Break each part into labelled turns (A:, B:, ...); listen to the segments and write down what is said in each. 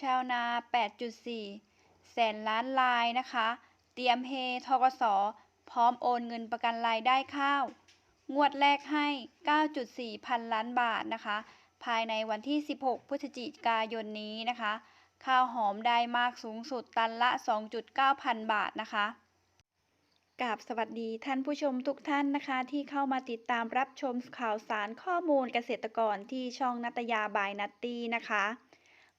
A: ชาวนา 8.4 แสนล้านรายนะคะ เตรียมเฮทกสพร้อมโอนเงินประกันรายได้ข้าว งวดแรกให้ 9.4 พันล้านบาทนะคะ ภายในวันที่ 16 พฤศจิกายนนี้นะคะ ข้าวหอมได้มากสูงสุดตันละ 2.9 พันบาทนะคะกราบสวัสดีท่านผู้ชมทุกท่านนะคะ ที่เข้ามาติดตามรับชมข่าวสารข้อมูลเกษตรกรที่ช่องนัตยาบายนัตตี้นะคะ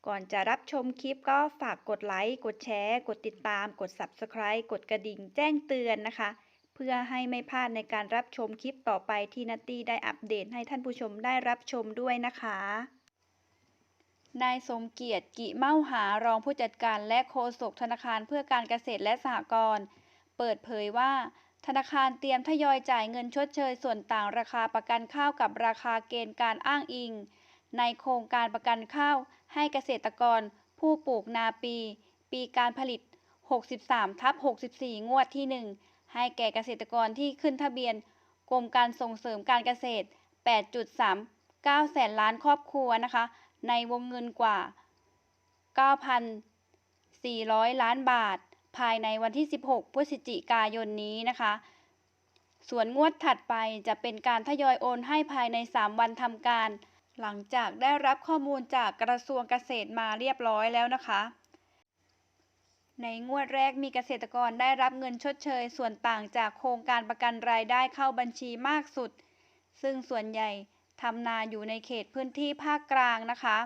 A: ก่อนจะรับชมคลิปก็ฝากกดไลค์ กดแชร์ กดติดตาม กด Subscribe กดกระดิ่งแจ้งเตือนนะคะ เพื่อให้ไม่พลาดในการรับชมคลิปต่อไปที่นัตตี้ได้อัปเดตให้ท่านผู้ชมได้รับชมด้วยนะคะ นายสมเกียรติกิเมาหารองผู้จัดการและโฆษกธนาคารเพื่อการเกษตรและสหกรณ์เปิดเผยว่าธนาคารเตรียมทยอยจ่ายเงินชดเชยส่วนต่างราคาประกันข้าวกับราคาเกณฑ์การอ้างอิง ในโครงการประกันข้าวให้เกษตรกรผู้ปลูกนาปี ปีการผลิต 63ทับ64 งวดที่ 1 ให้แก่เกษตรกรที่ขึ้นทะเบียน กรมการส่งเสริมการเกษตร 8.39 แสนล้านครอบครัวนะคะ ในวงเงินกว่า 9,400 ล้านบาท ภายในวันที่ 16 พฤศจิกายนนี้นะคะส่วนงวดถัดไปจะเป็นการทยอยโอนให้ภายใน 3 วันทำการ หลังจากได้รับข้อมูลจากกระทรวงเกษตรมาเรียบร้อยแล้วนะคะ ในงวดแรกมีเกษตรกรได้รับเงินชดเชย ส่วนต่างจากโครงการประกันรายได้เข้าบัญชีมากสุด ซึ่งส่วนใหญ่ทำนาอยู่ในเขตพื้นที่ภาคกลางนะคะ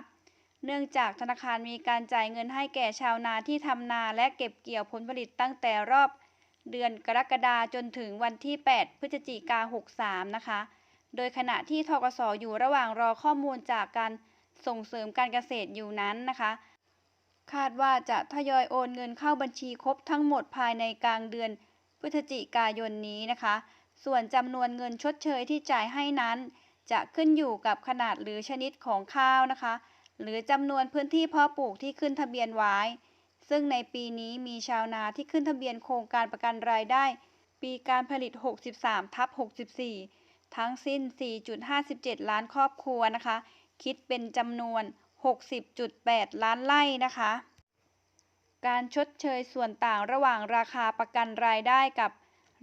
A: เนื่องจากธนาคารมีการจ่ายเงินให้แก่ชาวนาที่ทำนาและเก็บเกี่ยวผลผลิตตั้งแต่รอบ เดือนกรกฎาจนถึงวันที่ 8 พฤศจิกา63 นะคะ โดยขณะที่ทกสอยู่ระหว่างรอข้อมูลจากการส่งเสริมการเกษตรอยู่นั้นนะคะ คาดว่าจะทยอยโอนเงินเข้าบัญชีครบทั้งหมดภายในกลางเดือนพฤศจิกายนนี้นะคะ ส่วนจำนวนเงินชดเชยที่จ่ายให้นั้น จะขึ้นอยู่กับขนาดหรือชนิดของข้าวนะคะ หรือจำนวนพื้นที่เพาะปลูกที่ขึ้นทะเบียนไว้ ซึ่งในปีนี้มีชาวนาที่ขึ้นทะเบียนโครงการประกันรายได้ ปีการผลิต 63ทับ64 ทั้งสิ้น 4.57 ล้านครอบครัวนะคะ คิดเป็นจำนวน 60.8 ล้านไร่นะคะ การชดเชยส่วนต่างระหว่างราคาประกันรายได้กับ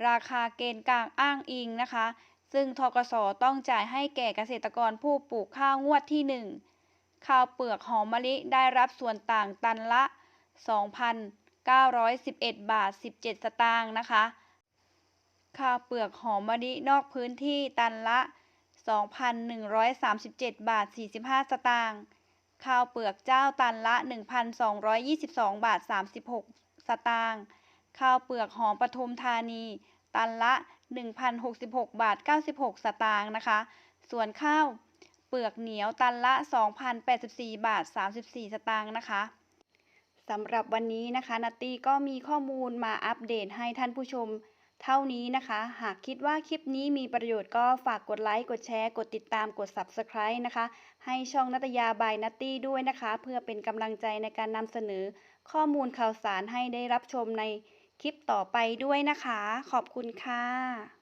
A: ราคาเกณฑ์กลางอ้างอิงนะคะ ซึ่งทกสต้องจ่ายให้แก่เกษตรกรผู้ปลูกข้าวงวดที่ 1 ข้าวเปลือกหอมมะลิได้รับส่วนต่างตันละ 2,911 บาท 17 สตางค์นะคะ ข้าวเปลือกหอมมะลินอกพื้นที่ตันละ 2,137 บาท 45 สตางค์ข้าวเปลือกเจ้าตันละ 1,222 บาท 36 สตางค์ข้าวเปลือกหอมปทุมธานี ตันละ 1,066 บาท 96 สตางค์นะคะ ส่วนข้าวเปลือกเหนียวตันละ 2,084 บาท 34 สตางค์นะคะสำหรับวันนี้นะคะนัตตี้ก็มีข้อมูลมาอัปเดตให้ท่านผู้ชม เท่านี้นะคะ หากคิดว่าคลิปนี้มีประโยชน์ก็ฝากกดไลค์ กดแชร์ กดติดตาม กด Subscribe นะคะ ให้ช่องนัตยาบายนัตตี้ด้วยนะคะ เพื่อเป็นกำลังใจในการนำเสนอ ข้อมูลข่าวสารให้ได้รับชมในคลิปต่อไปด้วยนะคะ ขอบคุณค่ะ